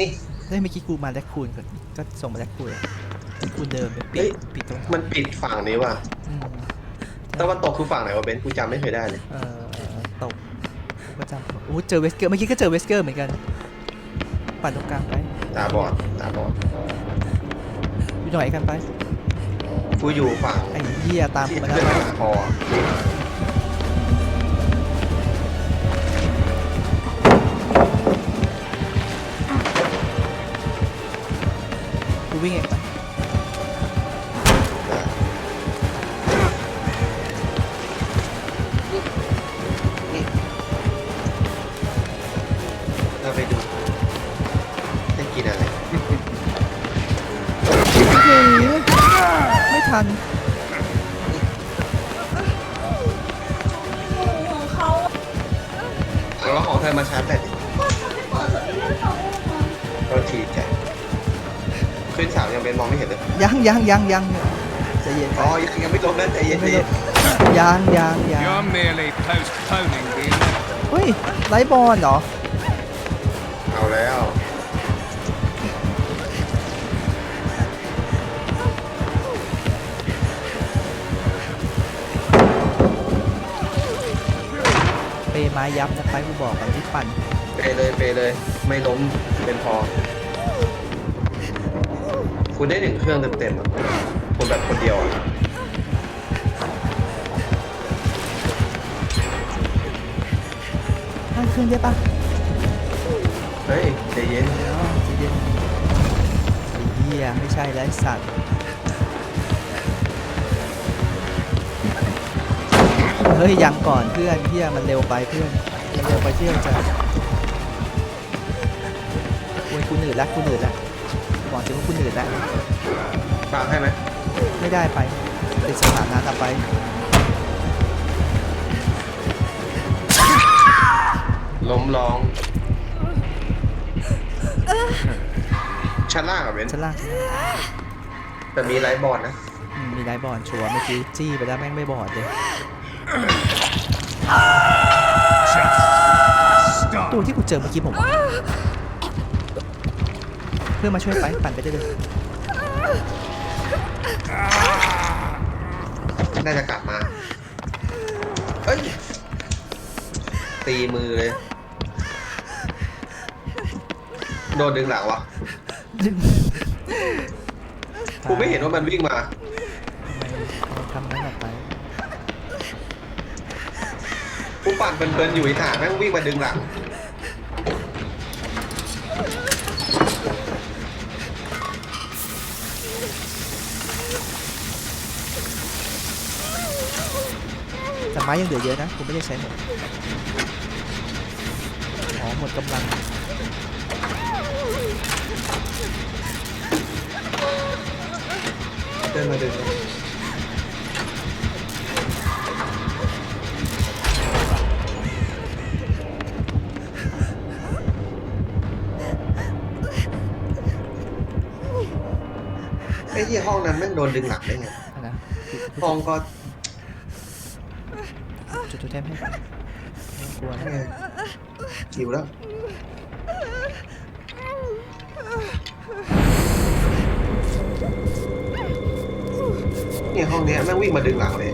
นี่เฮ้ยเมื่อกี้กูมาแลกคูนก่อนก็ส่งมาแลกคูนอะแลกคูนเดิมไปปิเฮ้ดยปิดตรงมันปิดฝั่งนี้ว่ะอืมตะวันตกคือฝั่งไหนวะเบนซ์กูจำไม่เคยได้เลยเอ่อตกกูก็จำโอ้เจอเวสเกอร์เมื่อกี้ก็เจอเวสเกอร์เหมือนกันปั่นตรงกลางไปตาบอดตาบอดอยู่ตรงไหนกันไปกูอยู่ฝั่งไอ้เหี้ยตามกูที่มาแล้เพื่วอนหาคอ แล้วของเธอมาชาร์จแบตดิก็ทีใจขึ้นเสายังเป็นมองไม่เห็นเลยยังยังยังยังใจเย็นอ๋อยังยังไม่ลงนะใจเย็นใจไม่เย็นยังยังยัง You're merely postponing the inevitable. เฮ้ยไลท์บอลเหรอ ม้ยับนะไปกูบอกกันที่ปั่นไปเลยไปเลย ไม่ล้มเป็นพอ คุณได้หนึ่งเครื่องเต็มๆอะคุณแบบคนเดียวอะตั้งเครื่องได้ปะเฮ้ยใจเย็นเดี๋ยวใจเย็นไอ้เหี้ยไม่ใช่แล้วไอ้สัตว์ เฮ้ยยังก่อนเพื่อนเหี้ยมันเร็วไปเพื่อนมันเร็วไปเที่ยวจะโอ้ยกูหนืดละกูหนืดละบอกจริงว่ากูหนืดละฟังให้ไหมไม่ได้ไปติดสถานะต่อไปล้มร้อง ชั้นล่างอะเบนซ์ชั้นล่างชั้นล่างแต่มีไลท์บอลนะอืมมีไลท์บอลชัวร์เมื่อกี้จี้ไปแล้วแม่งไม่บอดเลย Stop. ตัวที่กูเจอเมื่อกี้ผมวะเพื่อนมาช่วยไปปั่นไปได้เลยน่าจะกลับมา เอ้ย ตีมือเลย โดนดึงหลังวะกูไม่เห็นว่ามันวิ่งมา ทำไมทำนั้นออกไป กูปั่นเพลินๆอยู่ไอ้ห่าแม่งวิ่งมาดึงหลังแต่ไม้ยังเหลือเยอะนะกูไม่ได้ใช้หมดอ๋อหมดกำลังเดินมาดึง อ้ที่ห้องนั้นแม่งโดนดึงหลังได้ไงอะนะห้องก็จุดจุดแทมให้ไม่กลัวนะเออหิวแล้ว เนี่ยห้องเนี้ยแม่งวิ่งมาดึงหลังเลย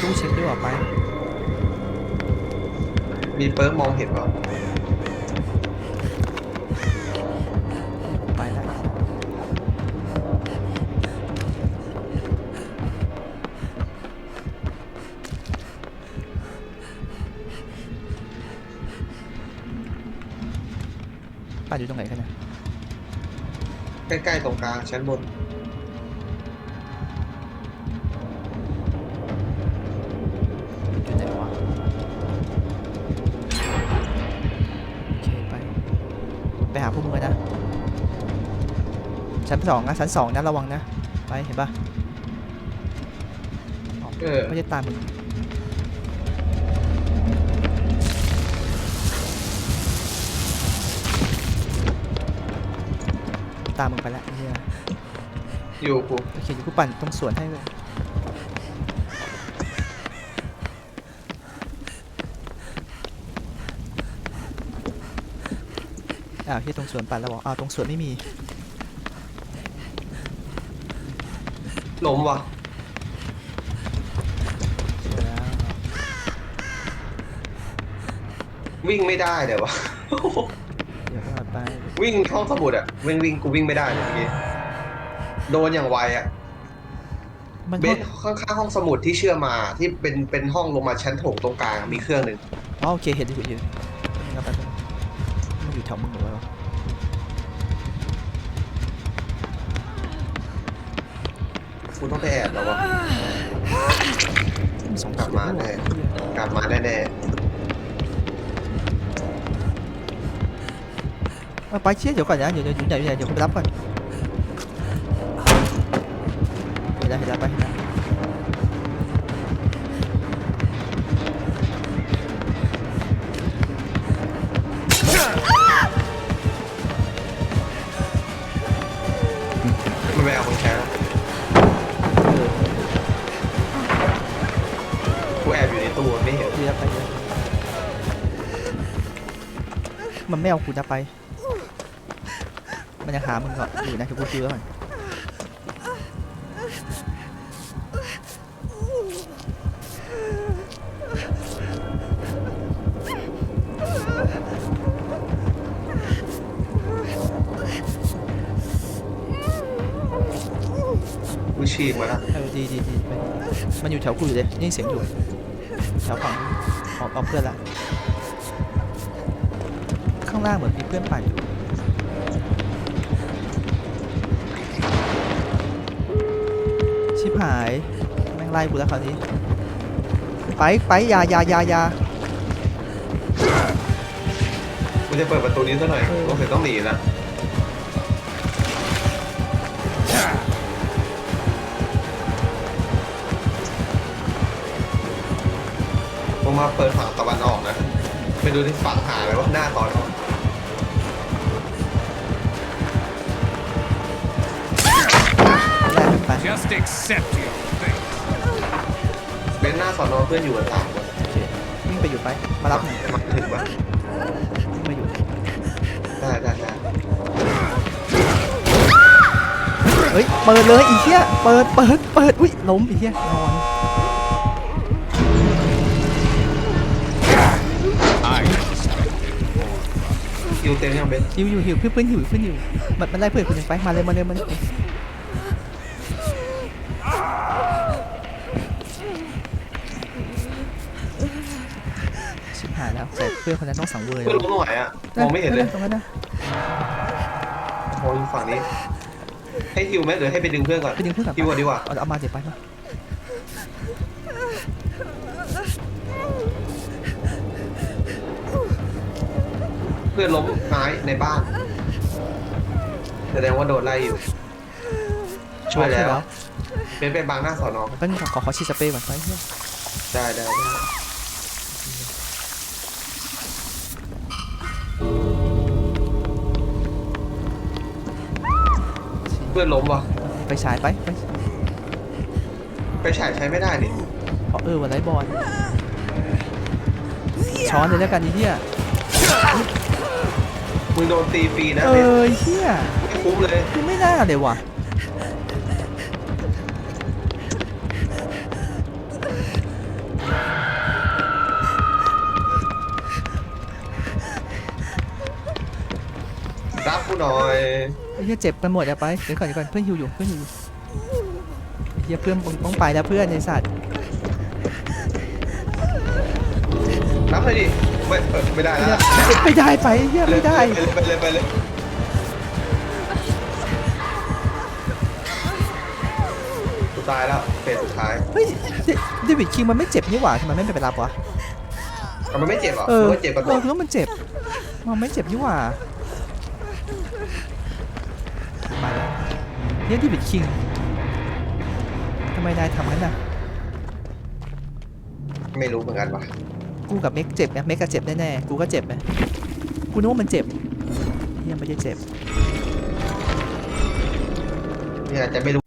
ตู้เช็คด้วยว่าไป มีเปิร์กมองเห็นเปล่าไปแล้วป้าอยู่ตรงไหนกันเนี่ยใกล้ๆตรงกลางชั้นบนอยู่ไหน นะ ชั้นสองนะชั้นสองนะระวังนะ ไปเห็นปะอ๋อเออไม่ได้ตามมึงตามมึงไปละไอ้เฮียอยู่กูโอเคเดี๋ยวกูปั่นตรงสวนให้เลย อ้าวที่ตรงสวนปั่นแล้วบอกอ้าวตรงสวนไม่มีล้มว่ะเดี๋ยวนะวิ่งไม่ได้เดี๋ยววะ เดี๋ยวก่อนไปวิ่งห้องสมุดอะวิ่งวิ่งกูวิ่งไม่ได้เลยเมื่อกี้โดนอย่างไวอะมันเบนข้างๆห้องสมุดที่เชื่อมมาที่เป็นเป็นห้องลงมาชั้นโถงตรงกลางมีเครื่องหนึ่งอ๋อโอเคเห็นอยู่เห็นอยู่ อยู่แถวมึงหรือเปล่ากูต้องไปแอบแล้ววะมันสองกลับมาแน่กลับมาแน่เอาไปเชี่ยเดี๋ยวก่อนนะเดี๋ยวเดี๋ยวอยู่ไหนอยู่ไหนเดี๋ยวผมไปรับก่อนเห็นแล้วเห็นแล้วไปเห็นแล้ว แอบอยู่ในตู้ไม่เห็นเดี๋ยวไปเดี๋ยวมันไม่เอากูจะไป มันยังหามึงก่อนอยู่นะเดี๋ยวกูคิวแล้วก่อนกูฉีกมาแล้วเออดีดีดีไปมันอยู่แถวกูอยู่เลยนี่เสียงอยู่ แถวฝั่งออกเอาเพื่อนละข้างล่างเหมือนมีเพื่อนปั่นอยู่ชิบหายแม่งไล่กูแล้วคราวนี้ ไปไปอยาอยาอยาอยากูจะเปิดประตูนี้ซะหน่อยเออโอเคต้องหนีแล้ มมาเปิดฝั่งตะวันออกนะไปดูที่ฝั่งหาเลยว่าหน้าตอนออกแลกกันไป Just accept your fate. เป็นหน้าสอนอเพื่อนอยู่กันสามคนโอเควิ่งไปอยู่ไป มารับหน่อยมาถึงปะวิ่งมาอยู่ได้ได้ได้เฮ้ย เปิดเลยอีเหี้ย เปิด เปิด เปิด อุ้ยล้มอีเหี้ยนอน คิวเต็มยังเป็นหิวอยู่หิวเพื่อนเพื่อนหิวเพื่อนหิวมันมันไล่เพื่อนคนหนึ่งไปมาเลยมาเลยมาเลยชิบหายแล้วแต่เพื่อนคนนั้นต้องสังเวยเพื่อนล้มตรงไหนอะมองไม่เห็นเลยตรงนั้นนะมองอยู่ฝั่งนี้ ให้ฮิวไหมหรือให้ไปดึงเพื่อนก่อนไปดึงเพื่อนกลับฮิวก่อนดีกว่าเอาเอามาเดี๋ยวไปมา เพื่อนล้มไม้ในบ้านแสดงว่าโดนไล่อยู่ ช่วยแล้ว เป็นไปบางหน้าสอนอแป๊บนึงขอขอฉีดสเปรย์ก่อนไปเหี้ยได้ได้ได้เพื่อนล้มวะไปฉายไปไปไปฉายใช้ไม่ได้นี่ขอเออวันไรบอลช้อนเลยแล้วกันไอ้เหี้ย มึงโดนตีฟรีนะเอเป็นอไอ้เหี้ยไม่คุ้มเลย กูไม่น่าเลยว่ะ รับกูหน่อยไอ้เหี้ยเจ็บกันหมดอะไป เดี๋ยวก่อนเดี๋ยวก่อนเพื่อนหิวอยู่เพื่อนหิวอยู่ไอ้เหี้ยเพื่อนมึงต้องไปแล้วเพื่อนไอ้สัตว์รับเลยดิ ไม่เออไม่ได้ไอ้แล้วเหี้ยไม่ได้ไปไอ้เหี้ยไม่ได้ไปเลยไปเลยไปเลยกูตายแล้วเฟสสุดท้ายเฮ้ยเดเดวิดคิงมันไม่เจ็บนี่หว่าทำไมไม่ไปรับวะแต่มันไม่เจ็บเหรอเออมันไม่เจ็บกระเอโดอดคือว่ามันเจ็บมันไม่เจ็บนี่หว่ามาแล้วเนี่ยเดวิดคิงทำไมนายทำงั้นน่ะไม่รู้เหมือนกันว่ะ กูกับเมกเจ็บไหมเมกก็เจ็บแน่ๆกูก็เจ็บไหมกูนึกว่ามันเจ็บยังไม่ได้เจ็บนี่อาจจะไม่รู้